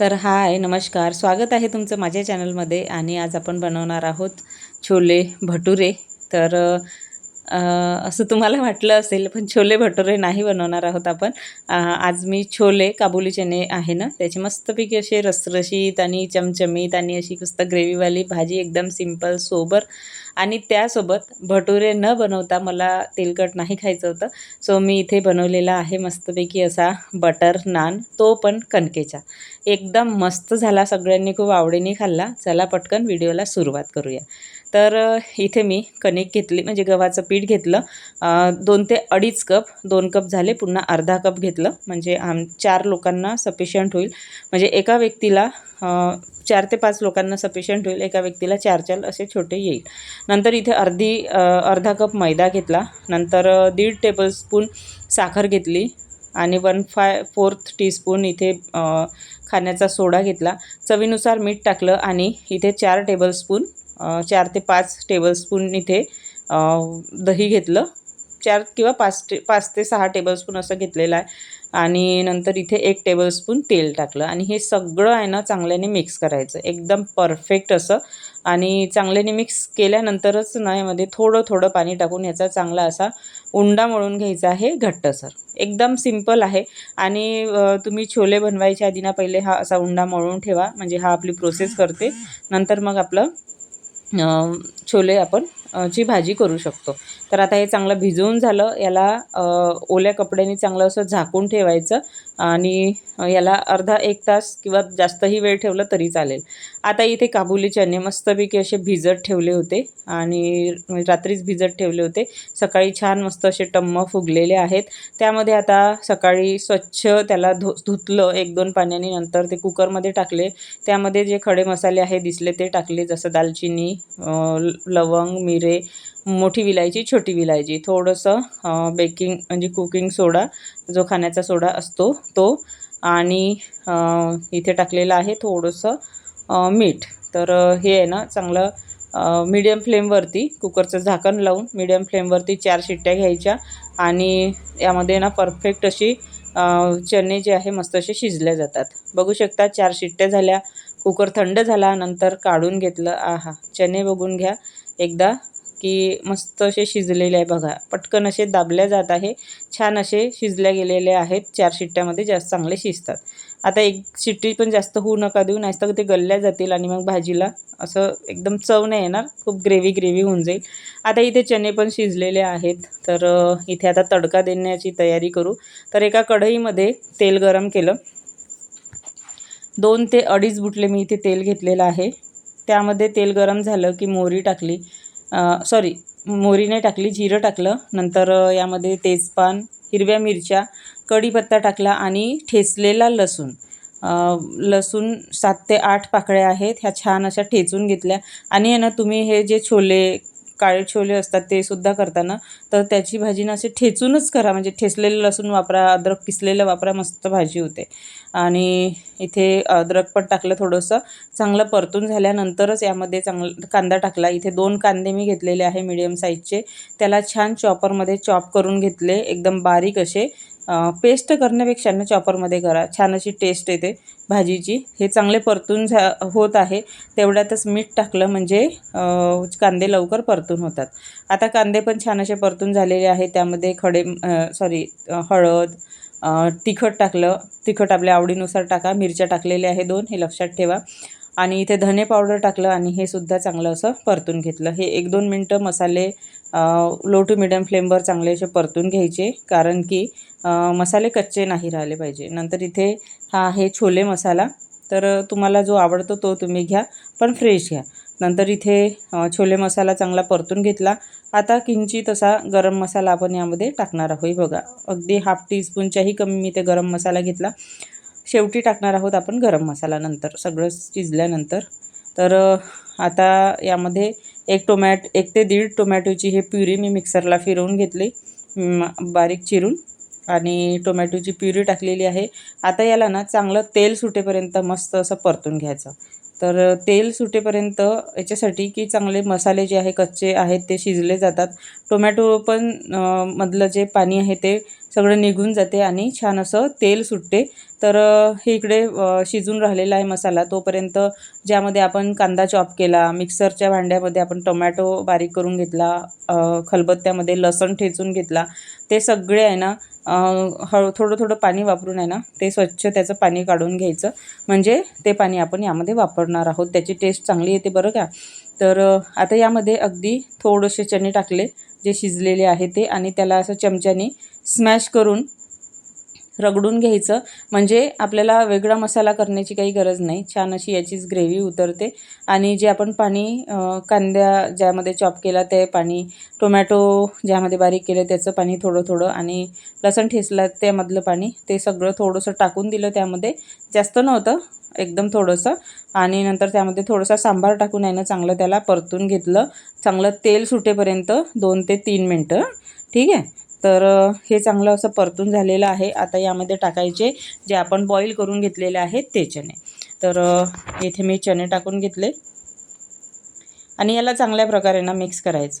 तर हाय नमस्कार. स्वागत आहे तुमचं माझ्या चॅनलमध्ये आणि आज आपण बनवणार आहोत छोले भटुरे. तर असं तुम्हाला वाटलं असेल पण छोले भटुरे नाही बनवणार आहोत आपण. आज मी छोले काबुली चणे आहे ना त्याचे मस्तपैकी असे रसरशीत आणि चमचमीत आणि अशी मस्त ग्रेव्हीवाली भाजी एकदम सिंपल सोबर आणि त्यासोबत भटुरे न बनवता मला तेलकट नाही खायचं होतं. सो मी इथे बनवलेला आहे मस्तपैकी असा बटर नान तो पण कणकेचा. एकदम मस्त झाला सगळ्यांनी खूप आवडीने खाल्ला. चला पटकन व्हिडिओला सुरुवात करूया. तर इथे मी कणिक घेतली म्हणजे गव्हाचं पीठ घेतलं. दोन ते अडीच कप दोन कप झाले पुन्हा अर्धा कप घेतलं. म्हणजे आम चार लोकांना सफिशियंट होईल. म्हणजे एका व्यक्तीला चार ते पाच लोकांना सफिशियंट होईल एका व्यक्तीला चार चार असे छोटे येईल. नंतर इथे अर्धी अर्धा कप मैदा घेतला. नंतर दीड टेबलस्पून साखर घेतली. आणि वन फाय फोर्थ टीस्पून इथे खाण्याचा सोडा घेतला. चवीनुसार मीठ टाकलं आणि इथे चार टेबलस्पून चार ते पाच टेबलस्पून इथे दही घेतलं. चार किंवा पाच टे पाच ते सहा टेबलस्पून असं घेतलेलं आहे. आणि नंतर इथे एक टेबलस्पून तेल टाकलं. आणि हे सगळं आहे ना चांगल्याने मिक्स करायचं. एकदम परफेक्ट असं. आणि चांगल्याने मिक्स केल्यानंतरच ना यामध्ये थोडं थोडं पाणी टाकून याचा चांगला असा उंडा मळून घ्यायचा आहे घट्टसर एकदम सिंपल आहे. आणि तुम्ही छोले बनवायच्या आधी ना पहिले हा असा उंडा मळून ठेवा. म्हणजे हा आपली प्रोसेस करते. नंतर मग आपलं अ, छोले आपण अ, ची भाजी करू शकतो. तर आता हे चांगलं भिजवून झालं याला ओल्या कपड्याने चांगलं असं झाकून ठेवायचं आणि याला अर्धा एक तास किंवा जास्तही वेळ ठेवलं तरी चालेल. आता इथे काबुली चणे मस्तपैकी असे भिजत ठेवले होते आणि रात्रीच भिजत ठेवले होते. सकाळी छान मस्त असे टम्म फुगलेले आहेत. त्यामध्ये आता सकाळी स्वच्छ त्याला धु धुतलं एक दोन पाण्याने नंतर ते कुकरमध्ये टाकले. त्यामध्ये जे खडे मसाले आहे दिसले ते टाकले जसं दालचिनी लवंग मिर मोठी विलायची छोटी विलायची. थोडंसं बेकिंग म्हणजे कुकिंग सोडा जो खाण्याचा सोडा असतो तो. आणि इथे टाकलेलं आहे थोडंसं मीठ. तर हे आहे ना चांगलं मीडियम फ्लेमवरती कुकरचं झाकण लावून मीडियम फ्लेमवरती चार शिट्ट्या घ्यायच्या. आणि यामध्ये ना परफेक्ट अशी चणे जे आहे मस्त असे शिजले जातात. बघू शकता चार शिट्ट्या झाल्या कुकर थंड झाला नंतर काढून घेतलं. आहा चणे बघून घ्या. एकदा की मस्त असे शिजलेले आहे बघा. पटकन असे दाबल्या जात आहे. छान असे शिजल्या गेलेले आहेत. चार शिट्ट्यामध्ये जास्त चांगले शिजतात. आता एक शिट्टी पण जास्त होऊ नका देऊ नाहीतर ते गल्ल्या जातील आणि मग भाजीला असं एकदम चव नाही येणार. खूप ग्रेव्ही ग्रेव्ही होऊन जाईल. आता इथे चणे पण शिजलेले आहेत. तर इथे आता तडका देण्याची तयारी करू. तर एका कढईमध्ये तेल गरम केलं. दोन ते अडीच बुटले मी इथे तेल घेतलेलं आहे. त्यामध्ये तेल गरम झालं की मोहरी टाकली. सॉरी मोहरी नाही टाकली जिरं टाकलं नंतर यामध्ये तेजपान हिरव्या मिरच्या कढीपत्ता टाकला आणि ठेचलेला लसूण. लसूण सात ते आठ पाकळ्या आहेत ह्या छान अशा ठेचून घेतल्या. आणि आहे ना तुम्ही हे जे छोले काळे छोले असतात ते सुद्धा करताना तर त्याची भाजी ना असे ठेचूनच करा. म्हणजे ठेचलेलं लसूण वापरा अद्रक किसलेलं वापरा मस्त भाजी होते. आणि इथे अद्रक पण टाकलं थोडंसं. चांगलं परतून झाल्यानंतरच यामध्ये चांगलं कांदा टाकला. इथे दोन कांदे मी घेतलेले आहे मिडियम साईजचे त्याला छान चॉपरमध्ये चॉप करून घेतले. एकदम बारीक असे. पेस्ट करण्यापेक्षा ना चॉपरमध्ये करा. छान अशी टेस्ट येते. भाजीची. हे चांगले परतून झा होत आहे. तेवढ्यातच मीठ टाकलं म्हणजे कांदे लवकर परतून होतात. आता कांदे पण छान असे परतून झालेले आहे त्यामध्ये खडे सॉरी हळद तिखट टाकलं. तिखट आपल्या आवडीनुसार टाका. मिरच्या टाकलेल्या आहे दोन. हे लक्षात ठेवा. आणि इथे धने पावडर टाकलं आणि हे सुद्धा चांगलं असं परतून घेतलं. हे एक दोन मिनटं मसाले लो टू मिडियम फ्लेमवर चांगले असे परतून घ्यायचे कारण की मसाले कच्चे नाही राहिले पाहिजे. नंतर इथे हा आहे छोले मसाला. तर तुम्हाला जो आवडतो तो तुम्ही घ्या पण फ्रेश घ्या. नंतर इथे छोले मसाला चांगला परतून घेतला. आता किंचित असा गरम मसाला आपण यामध्ये टाकणार आहोत. बघा अगदी हाफ टीस्पूनच्याही कमी मी ते गरम मसाला घेतला. शेवटी टाकणार आहोत आपण गरम मसाला नंतर सगळं शिजल्यानंतर. तर आता यामध्ये एक टोमॅट एक ते दीड टोमॅटोची हे प्युरी मी मिक्सरला फिरवून घेतली. बारीक चिरून. आणि टोमॅटोची प्युरी टाकलेली आहे. आता याला ना चांगलं तेल सुटेपर्यंत मस्त असं परतून घ्यायचं. तर तेल सुटेपर्यंत याच्यासाठी की चांगले मसाले जे आहे कच्चे आहेत ते शिजले जातात. टोमॅटो पण मधलं जे पाणी आहे ते सगळं निघून जाते आणि छान असं तेल सुटते. तर हे इकडे शिजून राहिलेला आहे मसाला. तोपर्यंत ज्यामध्ये आपण कांदा चॉप केला मिक्सरच्या भांड्यामध्ये आपण टोमॅटो बारीक करून घेतला खलबत्त्यामध्ये लसण ठेचून घेतला ते सगळे आहे ना हळू थोडं थोडं पाणी वापरून आहे ना ते स्वच्छ त्याचं पाणी काढून घ्यायचं. म्हणजे ते पाणी आपण यामध्ये वापरणार आहोत. त्याची टेस्ट चांगली येते बरं का? तर आता यामध्ये अगदी थोडेसे चणे टाकले जे शिजलेले आहे ते आणि त्याला असं चमच्याने स्मॅश करून रगडून घ्यायचं. म्हणजे आपल्याला वेगळा मसाला करण्याची काही गरज नाही. छान अशी याचीच ग्रेव्ही उतरते. आणि जे आपण पाणी कांद्या ज्यामध्ये चॉप केला ते पाणी टोमॅटो ज्यामध्ये बारीक केलं त्याचं पाणी थोडं थोडं आणि लसण ठेचला त्यामधलं पाणी ते सगळं थोडंसं टाकून दिलं त्यामध्ये. जास्त नव्हतं एकदम थोडंसं. आणि नंतर त्यामध्ये थोडंसं सांबार टाकून आहे ना चांगलं त्याला परतून घेतलं. चांगलं तेल सुटेपर्यंत दोन ते तीन मिनटं. ठीक आहे? तर हे चांगलं असं परतून झालेलं आहे. आता यामध्ये टाकायचे जे आपण बॉईल करून घेतलेले आहेत ते चणे. तर येथे इथे मी चणे टाकून घेतले. आणि याला चांगल्या प्रकारे ना मिक्स करायचं.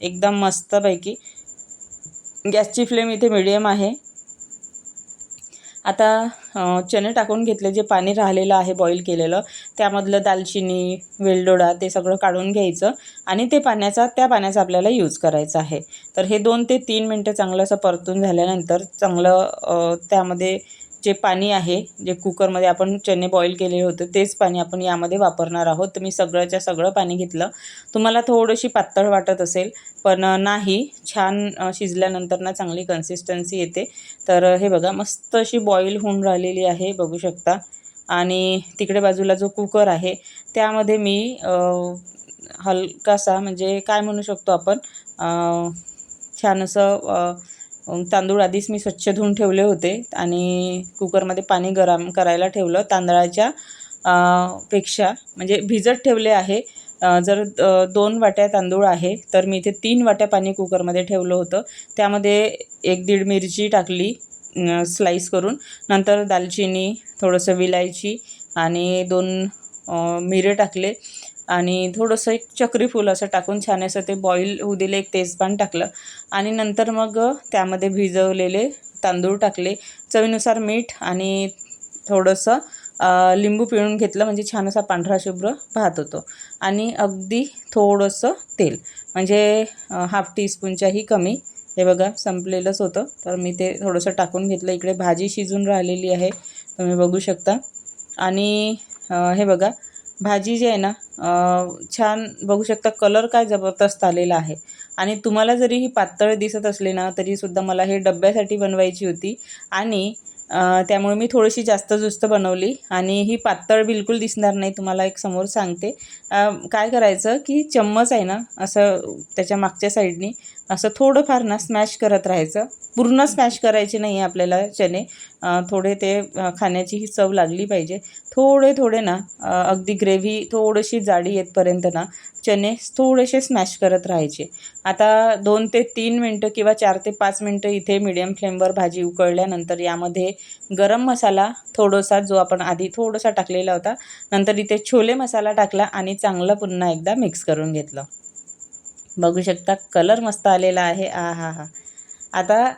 एकदम मस्तपैकी. गॅसची फ्लेम इथे मिडियम आहे. आता चणे टाकून घेतले जे पाणी राहिलेलं आहे बॉईल केलेलं त्यामधलं दालचिनी वेलदोडा ते सगळं काढून घ्यायचं आणि ते पाण्याचा त्या पाण्याचा आपल्याला यूज करायचा आहे. तर हे दोन ते तीन मिनटं चांगलं असं परतून झाल्यानंतर चांगलं त्यामध्ये जे पाणी आहे जे कुकरमध्ये आपण चणे बॉईल केलेले होते तेच पाणी आपण यामध्ये वापरणार आहोत. तर मी सगळ्याच्या सगळं पाणी घेतलं. तुम्हाला थोडीशी पातळ वाटत असेल पण नाही. छान शिजल्यानंतर ना चांगली कन्सिस्टन्सी येते. तर हे बघा मस्त अशी बॉईल होऊन राहिलेली आहे बघू शकता. आणि तिकडे बाजूला जो कुकर आहे त्यामध्ये मी हलकासा म्हणजे काय म्हणू शकतो आपण छान असं तांदूळ आधीच मी स्वच्छ धुवून ठेवले होते आणि कुकरमध्ये पाणी गरम करायला ठेवलं. तांदळाच्या पेक्षा म्हणजे भिजत ठेवले आहे. जर दोन वाट्या तांदूळ आहे तर मी इथे तीन वाट्या पाणी कुकरमध्ये ठेवलं होतं. त्यामध्ये एक दीड मिरची टाकली स्लाईस करून. नंतर दालचिनी थोडंसं विलायची आणि दोन मिरे टाकले. आणि थोडंसं एक चक्री फूल असं टाकून छान असं ते बॉईल होऊ दिले एक तेजपान टाकलं. आणि नंतर मग त्यामध्ये भिजवलेले तांदूळ टाकले. चवीनुसार मीठ आणि थोडंसं लिंबू पिळून घेतलं म्हणजे छान असा पांढरा शुभ्र भात होतो. आणि अगदी थोडंसं तेल म्हणजे हाफ टीस्पूनच्याही कमी. हे बघा संपलेलंच होतं. तर मी ते थोडंसं टाकून घेतलं. इकडे भाजी शिजून राहिलेली आहे. तुम्ही बघू शकता. आणि हे बघा भाजी जी आहे ना छान बघू शकता कलर काय जबरदस्त आलेला आहे. आणि तुम्हाला जरी ही पातळ दिसत असली ना तरीसुद्धा मला हे डब्यासाठी बनवायची होती. आणि त्यामुळे मी थोडीशी जास्त जुस्त बनवली. आणि ही पातळ बिलकुल दिसणार नाही तुम्हाला एक समोर सांगते. काय करायचं की चम्मच आहे ना असं त्याच्या मागच्या साईडनी असं थोडंफार ना स्मॅश करत राहायचं. पूर्ण स्मॅश करायचे नाही आहे आपल्याला चणे थोडे ते खाण्याची ही चव लागली पाहिजे. थोडे थोडे ना अगदी ग्रेव्ही थोडीशी जाडी येतपर्यंत ना चणे थोडेसे स्मॅश करत राहायचे. आता दोन ते तीन मिनटं किंवा चार ते पाच मिनटं इथे मिडियम फ्लेमवर भाजी उकळल्यानंतर यामध्ये गरम मसाला थोडासा जो आपण आधी थोडासा टाकलेला होता नंतर इथे छोले मसाला टाकला आणि चांगलं पुन्हा एकदा मिक्स करून घेतलं. बघू शकता कलर मस्त आलेला आहे. आ हा हा. आता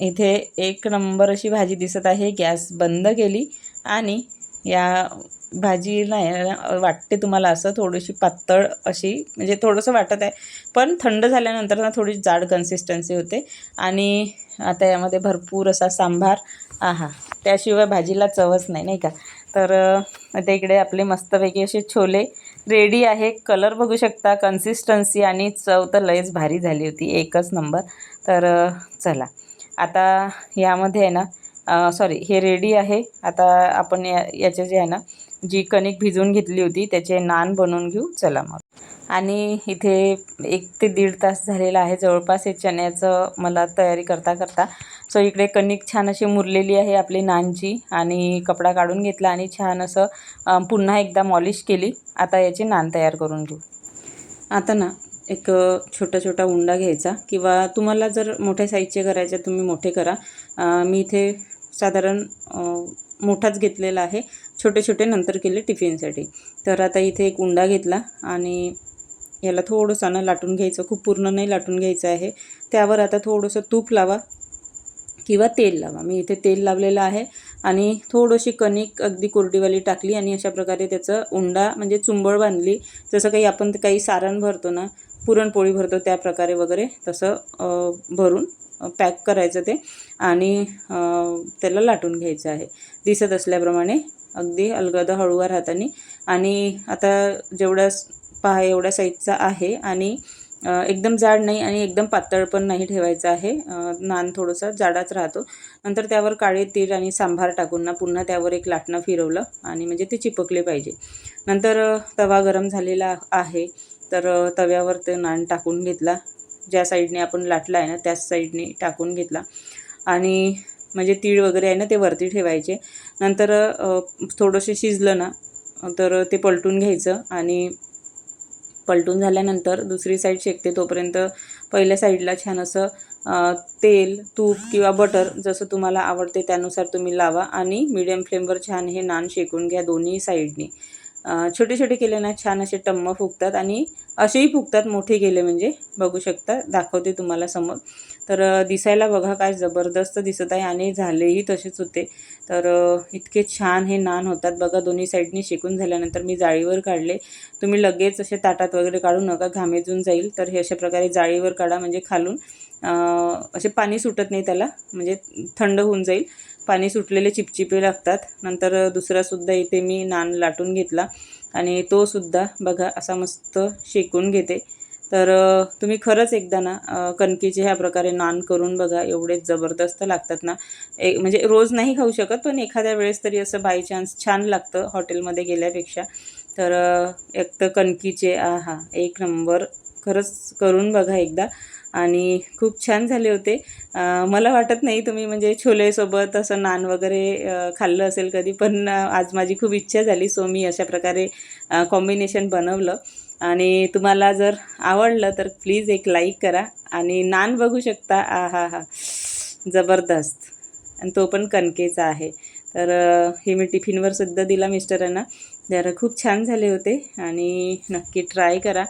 इथे एक नंबर अशी भाजी दिसत आहे. गॅस बंद केली आणि या भाजी नाही वाटते तुम्हाला असं थोडीशी पातळ अशी म्हणजे थोडंसं वाटत आहे. पण थंड झाल्यानंतर ना थोडी जाड कन्सिस्टन्सी होते. आणि आता यामध्ये भरपूर असा सांभार आहा त्याशिवाय भाजीला चवच नाही नाही का? तर आता इकडे आपले मस्तपैकी असे छोले रेडी आहे. कलर बघू शकता. कन्सिस्टन्सी आणि चव तर लयच भारी झाली होती. एकच नंबर तर चला. आता यामध्ये आहे ना सॉरी हे रेडी आहे. आता आपण या याचे जे आहे ना जी कणिक भिजवून घेतली होती त्याचे नान बनवून घेऊ. चला मग. आणि इथे एक ते दीड तास झालेला आहे. जवळपास हे चण्याचं मला तयारी करता करता. सो इकडे कणिक छान अशी मुरलेली आहे आपली नानची आणि कपडा काढून घेतला आणि छान असं पुन्हा एकदा मॉलिश केली. आता याचे नान तयार करून घेऊ. आता ना एक छोटा छोटा उंडा घ्यायचा किंवा तुम्हाला जर मोठ्या साईजचे करायचे तुम्ही मोठे करा. मी इथे साधारण मोठाच घेतलेला आहे. छोटे छोटे नंतर केले टिफिनसाठी. तर आता इथे एक उंडा घेतला आणि याला थोडंसं ना लाटून घ्यायचं खूप पूर्ण नाही लाटून घ्यायचं आहे. त्यावर आता थोडंसं तूप लावा किंवा तेल लावा. मी इथे तेल लावलेलं आहे आणि थोडीशी कणिक अगदी कोरडीवाली टाकली आणि अशा प्रकारे त्याचं उंडा म्हणजे चुंबळ बांधली. जसं काही आपण काही सारण भरतो ना पुरणपोळी भरतो त्या प्रकारे वगैरे तसं भरून पॅक करायचं ते आणि त्याला लाटून घ्यायचं आहे. दिसत असल्याप्रमाणे अगदी अलगद हळूवार हाताने आणि आता जेवढ्या पहा एवढ्या साईजचा आहे आणि एकदम जाड नाही आणि एकदम पातळ पण नाही ठेवायचं आहे. नान थोडंसं जाडाच राहतो. नंतर त्यावर काळे तीळ आणि सांभार टाकून ना पुन्हा त्यावर एक लाटणं फिरवलं आणि म्हणजे ते चिपकले पाहिजे. नंतर तवा गरम झालेला आहे. तर तव्यावर ते नान टाकून घेतला. ज्या साईडने आपण लाटला आहे ना त्याच साईडने टाकून घेतला. आणि म्हणजे तीळ वगैरे आहे ना ते वरती ठेवायचे. नंतर थोडंसे थोडंसं शिजलं ना तर ते पलटून घ्यायचं आणि पलटून झाल्यानंतर दुसरी साईड शेकते. तोपर्यंत पहिल्या साईडला छान असं तेल तूप किंवा बटर जसं तुम्हाला आवडते त्यानुसार तुम्ही लावा आणि मीडियम फ्लेमवर छान हे नान शेकून घ्या दोन्ही साईडने. छोटे छोटे केले ना छान असे टम्म फुगतात आणि असेही फुगतात मोठे केले म्हणजे. बघू शकता दाखवते तुम्हाला समोर. तर दिसायला बघा काय जबरदस्त दिसत आहे आणि झालेही तसेच होते. तर इतके छान हे नान होतात बघा दोन्ही साईडनी शेकून झाल्यानंतर मी जाळीवर काढले. तुम्ही लगेच असे ताटात वगैरे काढू नका घामेजून जाईल. तर हे अशा प्रकारे जाळीवर काढा म्हणजे खालून असे पाणी सुटत नाही त्याला म्हणजे थंड होऊन जाईल. पाणी सुटलेले चिपचिपे लागतात. नंतर दुसरासुद्धा इथे मी नान लाटून घेतला. आणि तोसुद्धा बघा असा मस्त शेकून घेते. तर तुम्ही खरंच एकदा ना कणकीचे ह्या प्रकारे नान करून बघा. एवढे जबरदस्त लागतात ना. एक म्हणजे रोज नाही खाऊ शकत पण एखाद्या वेळेस तरी असं बाय चान्स छान लागतं हॉटेलमध्ये गेल्यापेक्षा. तर एक तर कणकीचे आ हा एक नंबर. खरंच करून बघा एकदा. आणि खूप छान झाले होते. मला वाटत नाही तुम्ही म्हणजे छोलेसोबत असं नान वगैरे खाल्लं असेल कधी पण आज माझी खूप इच्छा झाली. सो मी अशा प्रकारे कॉम्बिनेशन बनवलं. आणि तुम्हाला जर आवडलं तर प्लीज एक लाईक करा. आणि नान बघू शकता. आ हा. हा जबरदस्त. आणि तो पण कणकेचा आहे. तर हे मी टिफिनवर सुद्धा दिला मिस्टरांना. तर खूप छान झाले होते. आणि नक्की ट्राय करा.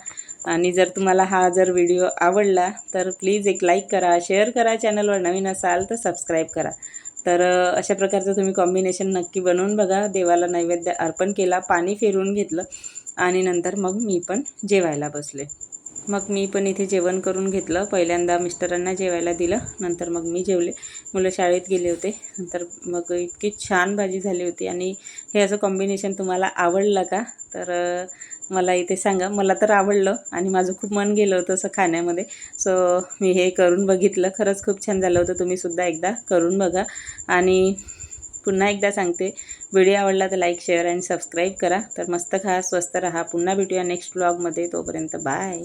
आणि जर तुम्हाला हा जर व्हिडिओ आवडला तर प्लीज एक लाईक करा शेअर करा चॅनलवर नवीन असाल तर सबस्क्राईब करा. तर अशा प्रकारचं तुम्ही कॉम्बिनेशन नक्की बनवून बघा. देवाला नैवेद्य अर्पण केला पाणी फिरवून घेतलं आणि नंतर मग मी पण जेवायला बसले. मग मी पण इथे जेवण करून घेतलं. पहिल्यांदा मिस्टरांना जेवायला दिलं. नंतर मग मी जेवले. मुलं शाळेत गेले होते. नंतर मग इतकी छान भाजी झाली होती. आणि हे असं कॉम्बिनेशन तुम्हाला आवडलं का? तर मला इथे सांगा. मला तर आवडलं आणि माझं खूप मन गेलं होतं असं खाण्यामध्ये. सो मी हे करून बघितलं. खरंच खूप छान झालं होतं. तुम्हीसुद्धा एकदा करून बघा. आणि पुन्हा एकदा सांगते. व्हिडिओ आवडला तर लाईक शेअर आणि सबस्क्राईब करा. तर मस्त खा स्वस्त राहा. पुन्हा भेटूया नेक्स्ट ब्लॉगमध्ये तोपर्यंत बाय